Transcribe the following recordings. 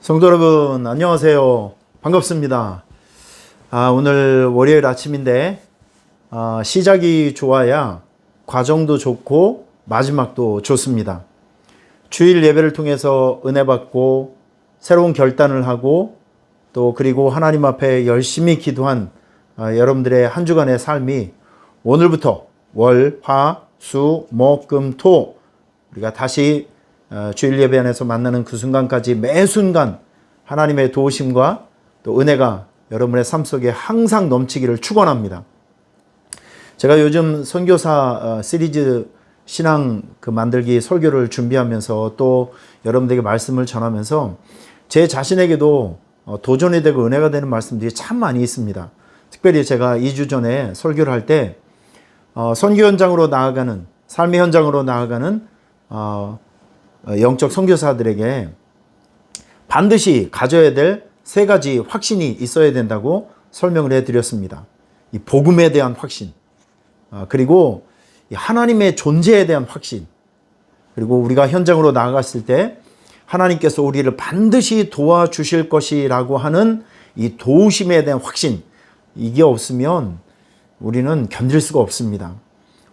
성도 여러분, 안녕하세요. 반갑습니다. 아, 오늘 월요일 아침인데, 아, 시작이 좋아야 과정도 좋고 마지막도 좋습니다. 주일 예배를 통해서 은혜 받고 새로운 결단을 하고 또 그리고 하나님 앞에 열심히 기도한 아, 여러분들의 한 주간의 삶이 오늘부터 월, 화, 수, 목, 금, 토 우리가 다시 어, 주일 예배 안에서 만나는 그 순간까지 매 순간 하나님의 도우심과 또 은혜가 여러분의 삶 속에 항상 넘치기를 축원합니다. 제가 요즘 선교사 어, 시리즈 신앙 그 만들기 설교를 준비하면서 또 여러분들에게 말씀을 전하면서 제 자신에게도 어, 도전이 되고 은혜가 되는 말씀들이 참 많이 있습니다. 특별히 제가 2주 전에 설교를 할때 어, 선교 현장으로 나아가는 삶의 현장으로 나아가는 어, 어, 영적 선교사들에게 반드시 가져야 될 세 가지 확신이 있어야 된다고 설명을 해드렸습니다. 이 복음에 대한 확신, 어, 그리고 이 하나님의 존재에 대한 확신, 그리고 우리가 현장으로 나아갔을 때 하나님께서 우리를 반드시 도와주실 것이라고 하는 이 도우심에 대한 확신, 이게 없으면 우리는 견딜 수가 없습니다.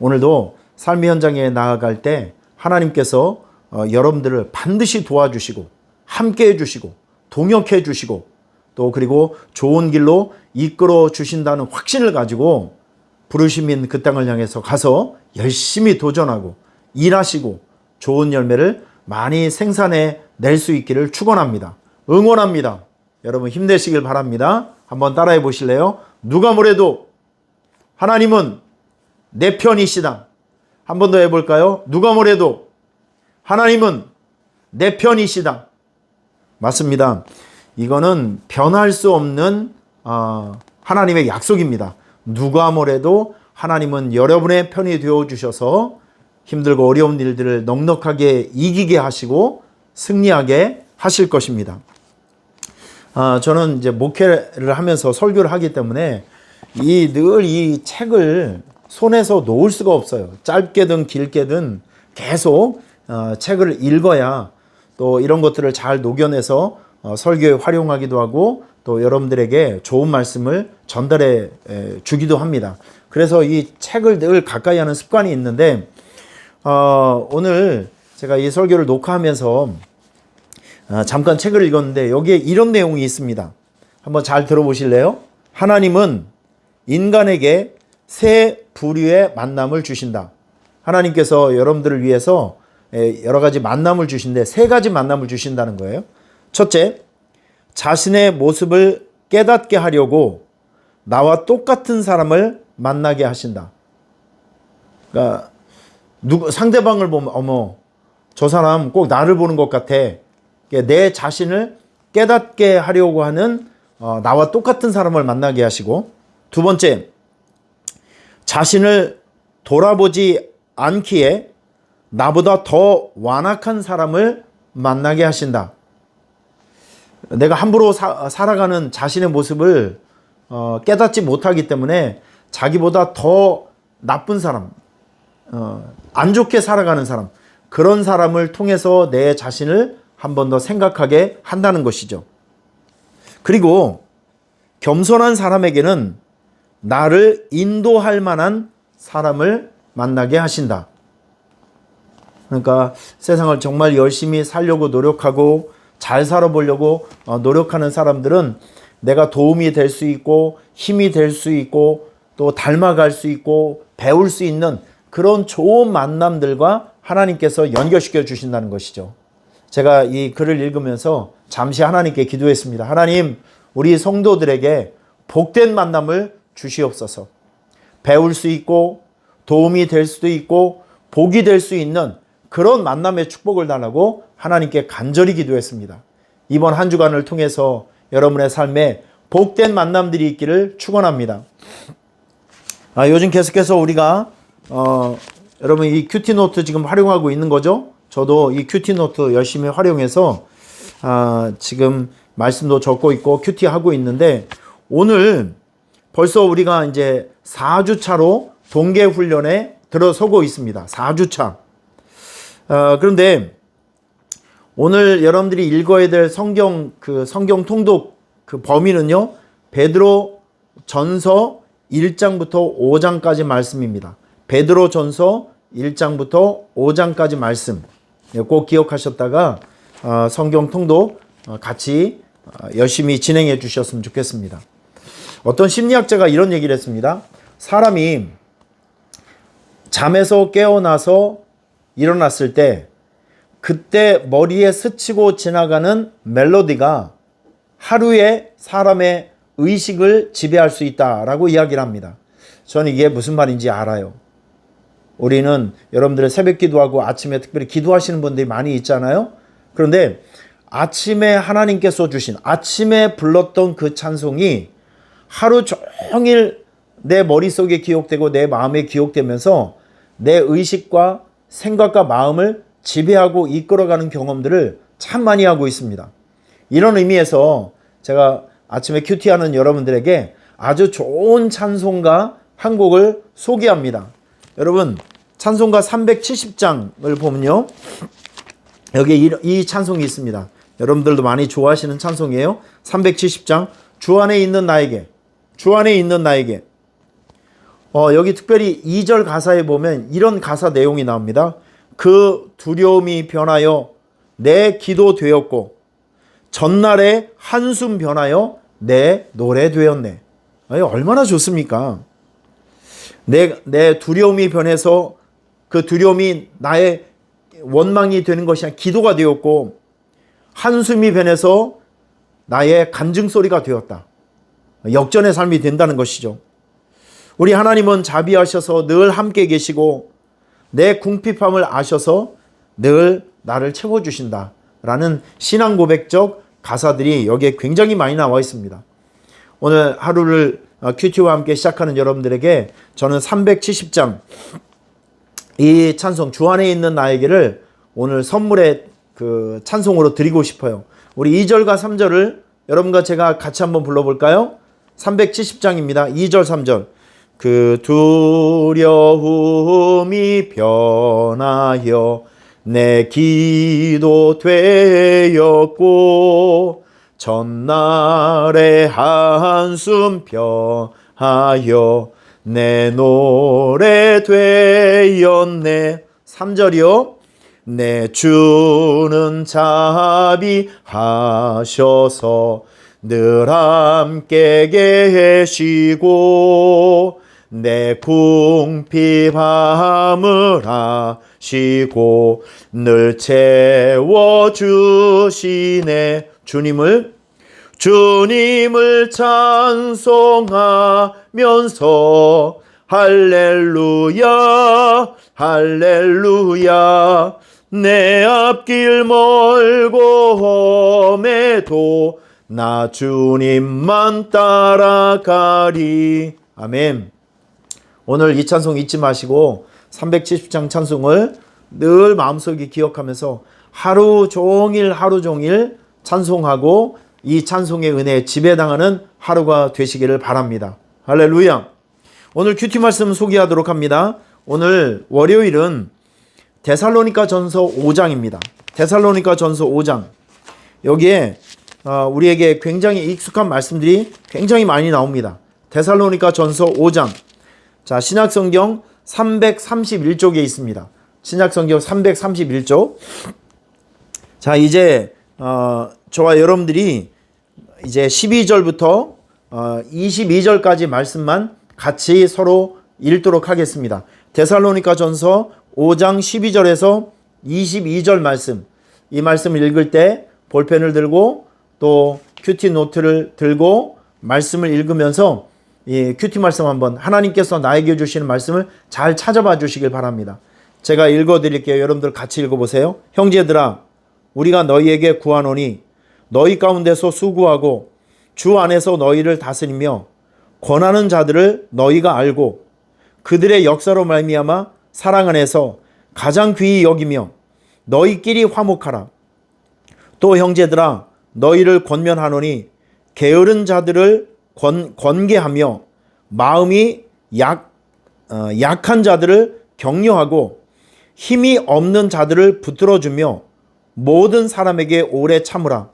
오늘도 삶의 현장에 나아갈 때 하나님께서 어, 여러분들을 반드시 도와주시고 함께 해주시고 동역해 주시고 또 그리고 좋은 길로 이끌어 주신다는 확신을 가지고 부르심인 그 땅을 향해서 가서 열심히 도전하고 일하시고 좋은 열매를 많이 생산해 낼 수 있기를 축원합니다. 응원합니다. 여러분 힘내시길 바랍니다. 한번 따라해 보실래요? 누가 뭐래도 하나님은 내 편이시다. 한 번 더 해볼까요? 누가 뭐래도 하나님은 내 편이시다. 맞습니다. 이거는 변할 수 없는 어, 하나님의 약속입니다. 누가 뭐래도 하나님은 여러분의 편이 되어 주셔서 힘들고 어려운 일들을 넉넉하게 이기게 하시고 승리하게 하실 것입니다. 아, 저는 이제 목회를 하면서 설교를 하기 때문에 이 늘 이 책을 손에서 놓을 수가 없어요. 짧게든 길게든 계속 어, 책을 읽어야 또 이런 것들을 잘 녹여내서 어, 설교에 활용하기도 하고 또 여러분들에게 좋은 말씀을 전달해 에, 주기도 합니다. 그래서 이 책을 늘 가까이 하는 습관이 있는데 어, 오늘 제가 이 설교를 녹화하면서 어, 잠깐 책을 읽었는데 여기에 이런 내용이 있습니다. 한번 잘 들어보실래요? 하나님은 인간에게 새 부류의 만남을 주신다. 하나님께서 여러분들을 위해서 에, 여러 가지 만남을 주신데 세 가지 만남을 주신다는 거예요. 첫째, 자신의 모습을 깨닫게 하려고 나와 똑같은 사람을 만나게 하신다. 그러니까 누구 상대방을 보면 어머 저 사람 꼭 나를 보는 것 같아. 내 자신을 깨닫게 하려고 하는 어, 나와 똑같은 사람을 만나게 하시고 두 번째 자신을 돌아보지 않기에 나보다 더 완악한 사람을 만나게 하신다. 내가 함부로 사, 살아가는 자신의 모습을 어, 깨닫지 못하기 때문에 자기보다 더 나쁜 사람, 어, 안 좋게 살아가는 사람, 그런 사람을 통해서 내 자신을 한 번 더 생각하게 한다는 것이죠. 그리고 겸손한 사람에게는 나를 인도할 만한 사람을 만나게 하신다. 그러니까 세상을 정말 열심히 살려고 노력하고 잘 살아보려고 어, 노력하는 사람들은 내가 도움이 될 수 있고 힘이 될 수 있고 또 닮아갈 수 있고 배울 수 있는 그런 좋은 만남들과 하나님께서 연결시켜 주신다는 것이죠. 제가 이 글을 읽으면서 잠시 하나님께 기도했습니다. 하나님, 우리 성도들에게 복된 만남을 주시옵소서. 배울 수 있고 도움이 될 수도 있고 복이 될 수 있는 그런 만남의 축복을 달라고 하나님께 간절히 기도했습니다. 이번 한 주간을 통해서 여러분의 삶에 복된 만남들이 있기를 축원합니다. 아, 요즘 계속해서 우리가 어, 여러분 이 큐티 노트 지금 활용하고 있는 거죠? 저도 이 큐티 노트 열심히 활용해서 아, 지금 말씀도 적고 있고 큐티 하고 있는데 오늘 벌써 우리가 이제 4주 차로 동계 훈련에 들어서고 있습니다. 4주 차. 어, 그런데 오늘 여러분들이 읽어야 될 성경 그 성경 통독 그 범위는요. 베드로 전서 1장부터 5장까지 말씀입니다. 베드로 전서 1장부터 5장까지 말씀. 예, 꼭 기억하셨다가 어, 성경 통독 어, 같이 어, 열심히 진행해 주셨으면 좋겠습니다. 어떤 심리학자가 이런 얘기를 했습니다. 사람이 잠에서 깨어나서 일어났을 때 그때 머리에 스치고 지나가는 멜로디가 하루에 사람의 의식을 지배할 수 있다라고 이야기를 합니다. 저는 이게 무슨 말인지 알아요. 우리는 여러분들의 새벽 기도하고 아침에 특별히 기도하시는 분들이 많이 있잖아요. 그런데 아침에 하나님께서 주신 아침에 불렀던 그 찬송이 하루 종일 내 머릿속에 기억되고 내 마음에 기억되면서 내 의식과 생각과 마음을 지배하고 이끌어가는 경험들을 참 많이 하고 있습니다. 이런 의미에서 제가 아침에 큐티하는 여러분들에게 아주 좋은 찬송가 한 곡을 소개합니다. 여러분 찬송가 370장을 보면요. 여기 이, 이 찬송이 있습니다. 여러분들도 많이 좋아하시는 찬송이에요. 370장 주 안에 있는 나에게 주 안에 있는 나에게 어, 여기 특별히 2절 가사에 보면 이런 가사 내용이 나옵니다. 그 두려움이 변하여 내 기도 되었고 전날에 한숨 변하여 내 노래 되었네. 아니, 얼마나 좋습니까? 내, 내 두려움이 변해서 그 두려움이 나의 원망이 되는 것이 아니라 기도가 되었고 한숨이 변해서 나의 간증 소리가 되었다. 역전의 삶이 된다는 것이죠. 우리 하나님은 자비하셔서 늘 함께 계시고 내 궁핍함을 아셔서 늘 나를 채워주신다. 라는 신앙 고백적 가사들이 여기에 굉장히 많이 나와 있습니다. 오늘 하루를 어, 큐티와 함께 시작하는 여러분들에게 저는 370장 이 찬송 주 안에 있는 나에게를 오늘 선물의 그 찬송으로 드리고 싶어요. 우리 2절과 3절을 여러분과 제가 같이 한번 불러볼까요? 370장입니다. 2절, 3절. 그 두려움이 변하여 내 기도 되었고 전날의 한숨 변하여 내 노래 되었네. 3절이요. 내 주는 자비하셔서 늘 함께 계시고 내 궁핍함을 아시고 늘 채워주시네. 주님을 주님을 찬송하면서 할렐루야 할렐루야. 내 앞길 멀고 험해도 나 주님만 따라가리. 아멘 오늘 이 찬송 잊지 마시고 370장 찬송을 늘 마음속에 기억하면서 하루 종일 하루 종일 찬송하고 이 찬송의 은혜에 지배당하는 하루가 되시기를 바랍니다. 할렐루야. 오늘 큐티 말씀 소개하도록 합니다. 오늘 월요일은 데살로니가 전서 5장입니다. 데살로니가 전서 5장. 여기에 어, 우리에게 굉장히 익숙한 말씀들이 굉장히 많이 나옵니다. 데살로니가 전서 5장. 자, 신약 성경 331쪽에 있습니다. 신약 성경 331쪽. 자, 이제 어, 저와 여러분들이 이제 12절부터 어, 22절까지 말씀만 같이 서로 읽도록 하겠습니다. 데살로니가 전서 5장 12절에서 22절 말씀. 이 말씀을 읽을 때 볼펜을 들고 또 큐티 노트를 들고 말씀을 읽으면서 이 큐티 말씀 한번 하나님께서 나에게 주시는 말씀을 잘 찾아봐 주시길 바랍니다. 제가 읽어 드릴게요. 여러분들 같이 읽어 보세요. 형제들아 우리가 너희에게 구하노니 너희 가운데서 수구하고 주 안에서 너희를 다스리며 권하는 자들을 너희가 알고 그들의 역사로 말미암아 사랑 안에서 가장 귀히 여기며 너희끼리 화목하라. 또 형제들아 너희를 권면하노니 게으른 자들을 권, 권계하며 마음이 약, 어, 약한 자들을 격려하고 힘이 없는 자들을 붙들어주며 모든 사람에게 오래 참으라.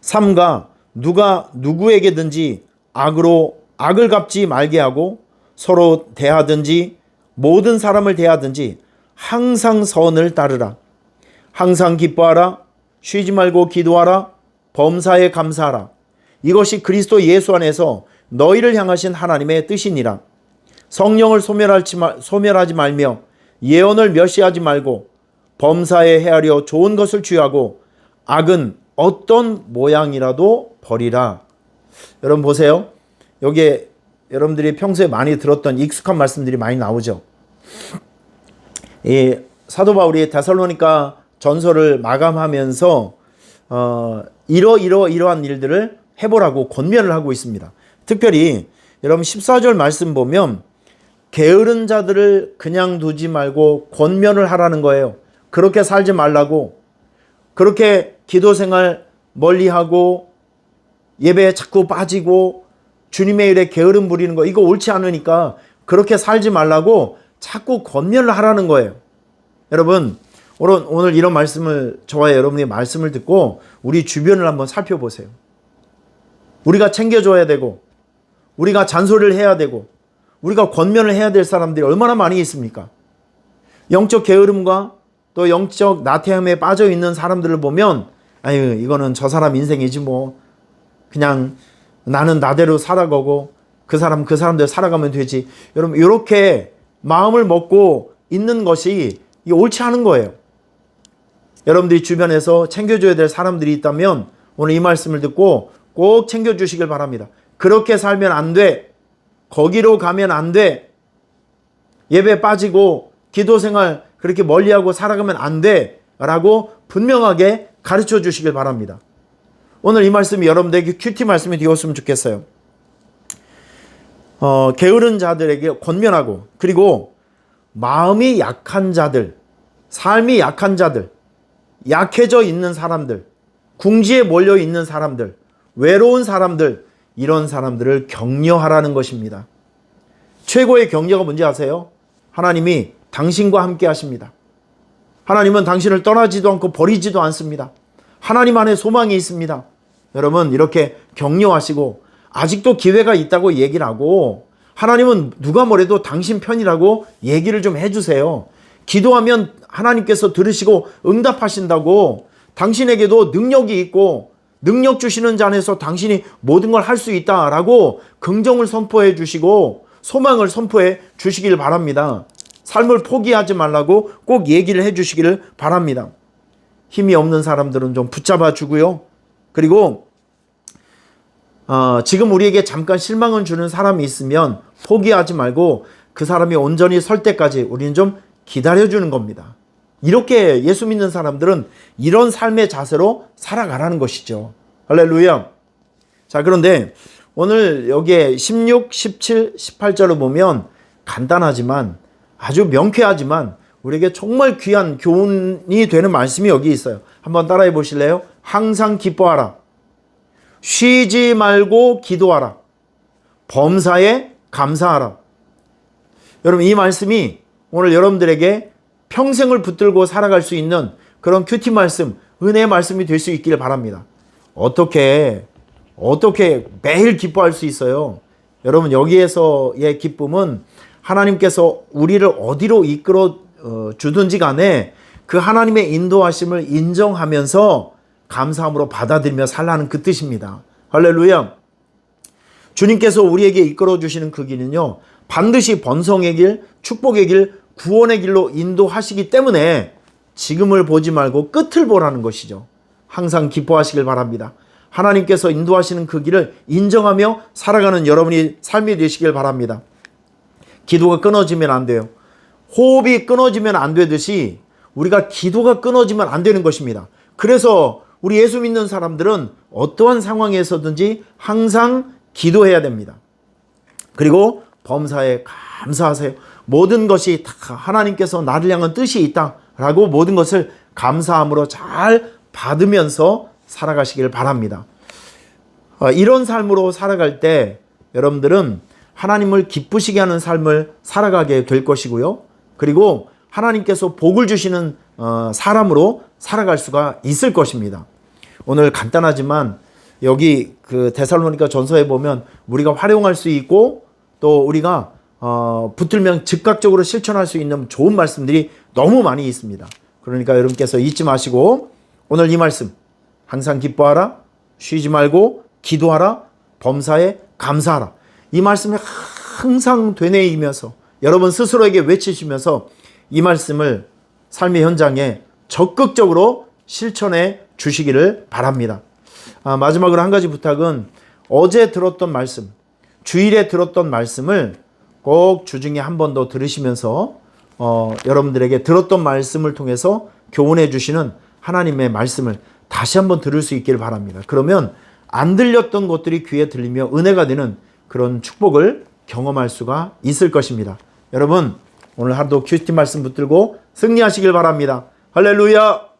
삼가 누가 누구에게든지 악으로 악을 갚지 말게 하고 서로 대하든지 모든 사람을 대하든지 항상 선을 따르라. 항상 기뻐하라. 쉬지 말고 기도하라. 범사에 감사하라. 이것이 그리스도 예수 안에서 너희를 향하신 하나님의 뜻이니라. 성령을 소멸하지, 말며 예언을 멸시하지 말고 범사에 헤아려 좋은 것을 취하고 악은 어떤 모양이라도 버리라. 여러분 보세요. 여기에 여러분들이 평소에 많이 들었던 익숙한 말씀들이 많이 나오죠. 이 사도 바울이 데살로니가 전서를 마감하면서 어, 이러 이러 이러한 일들을 해보라고 권면을 하고 있습니다. 특별히 여러분 14절 말씀 보면 게으른 자들을 그냥 두지 말고 권면을 하라는 거예요. 그렇게 살지 말라고 그렇게 기도 생활 멀리하고 예배에 자꾸 빠지고 주님의 일에 게으름 부리는 거 이거 옳지 않으니까 그렇게 살지 말라고 자꾸 권면을 하라는 거예요. 여러분 오늘 이런 말씀을 저와 여러분의 말씀을 듣고 우리 주변을 한번 살펴보세요. 우리가 챙겨줘야 되고 우리가 잔소리를 해야 되고 우리가 권면을 해야 될 사람들이 얼마나 많이 있습니까? 영적 게으름과 또 영적 나태함에 빠져 있는 사람들을 보면 아유 이거는 저 사람 인생이지 뭐. 그냥 나는 나대로 살아가고 그 사람 그 사람대로 살아가면 되지. 여러분 이렇게 마음을 먹고 있는 것이 옳지 않은 거예요. 여러분들이 주변에서 챙겨줘야 될 사람들이 있다면 오늘 이 말씀을 듣고 꼭 챙겨주시길 바랍니다 그렇게 살면 안 돼 거기로 가면 안 돼 예배 빠지고 기도 생활 그렇게 멀리하고 살아가면 안 돼. 라고 분명하게 가르쳐 주시길 바랍니다. 오늘 이 말씀이 여러분들에게 큐티 말씀이 되었으면 좋겠어요. 어, 게으른 자들에게 권면하고, 그리고 마음이 약한 자들, 삶이 약한 자들, 약해져 있는 사람들, 궁지에 몰려 있는 사람들, 외로운 사람들, 이런 사람들을 격려하라는 것입니다. 최고의 격려가 뭔지 아세요? 하나님이 당신과 함께 하십니다. 하나님은 당신을 떠나지도 않고 버리지도 않습니다. 하나님 안에 소망이 있습니다. 여러분, 이렇게 격려하시고, 아직도 기회가 있다고 얘기를 하고, 하나님은 누가 뭐래도 당신 편이라고 얘기를 좀 해주세요. 기도하면 하나님께서 들으시고 응답하신다고, 당신에게도 능력이 있고, 능력 주시는 자 안에서 당신이 모든 걸 할 수 있다라고 긍정을 선포해 주시고, 소망을 선포해 주시길 바랍니다. 삶을 포기하지 말라고 꼭 얘기를 해 주시기를 바랍니다. 힘이 없는 사람들은 좀 붙잡아 주고요. 그리고 어, 지금 우리에게 잠깐 실망을 주는 사람이 있으면 포기하지 말고 그 사람이 온전히 설 때까지 우리는 좀 기다려 주는 겁니다. 이렇게 예수 믿는 사람들은 이런 삶의 자세로 살아가라는 것이죠. 할렐루야. 자, 그런데 오늘 여기에 16, 17, 18절을 보면 간단하지만 아주 명쾌하지만 우리에게 정말 귀한 교훈이 되는 말씀이 여기 있어요. 한번 따라해 보실래요? 항상 기뻐하라. 쉬지 말고 기도하라. 범사에 감사하라. 여러분, 이 말씀이 오늘 여러분들에게 평생을 붙들고 살아갈 수 있는 그런 큐티 말씀, 은혜의 말씀이 될 수 있기를 바랍니다. 어떻게, 어떻게 매일 기뻐할 수 있어요? 여러분, 여기에서의 기쁨은 하나님께서 우리를 어디로 이끌어 어, 주든지 간에 그 하나님의 인도하심을 인정하면서 감사함으로 받아들이며 살라는 그 뜻입니다. 할렐루야. 주님께서 우리에게 이끌어 주시는 그 길은요, 반드시 번성의 길, 축복의 길, 구원의 길로 인도하시기 때문에 지금을 보지 말고 끝을 보라는 것이죠. 항상 기뻐하시길 바랍니다. 하나님께서 인도하시는 그 길을 인정하며 살아가는 여러분이 삶이 되시길 바랍니다. 기도가 끊어지면 안 돼요. 호흡이 끊어지면 안 되듯이 우리가 기도가 끊어지면 안 되는 것입니다. 그래서 우리 예수 믿는 사람들은 어떠한 상황에서든지 항상 기도해야 됩니다. 그리고 범사에 감사하세요. 모든 것이 다 하나님께서 나를 향한 뜻이 있다라고 모든 것을 감사함으로 잘 받으면서 살아가시길 바랍니다. 어, 이런 삶으로 살아갈 때 여러분들은 하나님을 기쁘시게 하는 삶을 살아가게 될 것이고요. 그리고 하나님께서 복을 주시는 어, 사람으로 살아갈 수가 있을 것입니다. 오늘 간단하지만 여기 그 데살로니가 전서에 보면 우리가 활용할 수 있고 또 우리가 어, 붙들면 즉각적으로 실천할 수 있는 좋은 말씀들이 너무 많이 있습니다. 그러니까 여러분께서 잊지 마시고 오늘 이 말씀 항상 기뻐하라 쉬지 말고 기도하라 범사에 감사하라 이 말씀이 항상 되뇌이면서 여러분 스스로에게 외치시면서 이 말씀을 삶의 현장에 적극적으로 실천해 주시기를 바랍니다. 아, 마지막으로 한 가지 부탁은 어제 들었던 말씀, 주일에 들었던 말씀을 꼭 주중에 한 번 더 들으시면서 어, 여러분들에게 들었던 말씀을 통해서 교훈해 주시는 하나님의 말씀을 다시 한번 들을 수 있기를 바랍니다. 그러면 안 들렸던 것들이 귀에 들리며 은혜가 되는 그런 축복을 경험할 수가 있을 것입니다. 여러분 오늘 하루도 큐티 말씀 붙들고 승리하시길 바랍니다. 할렐루야!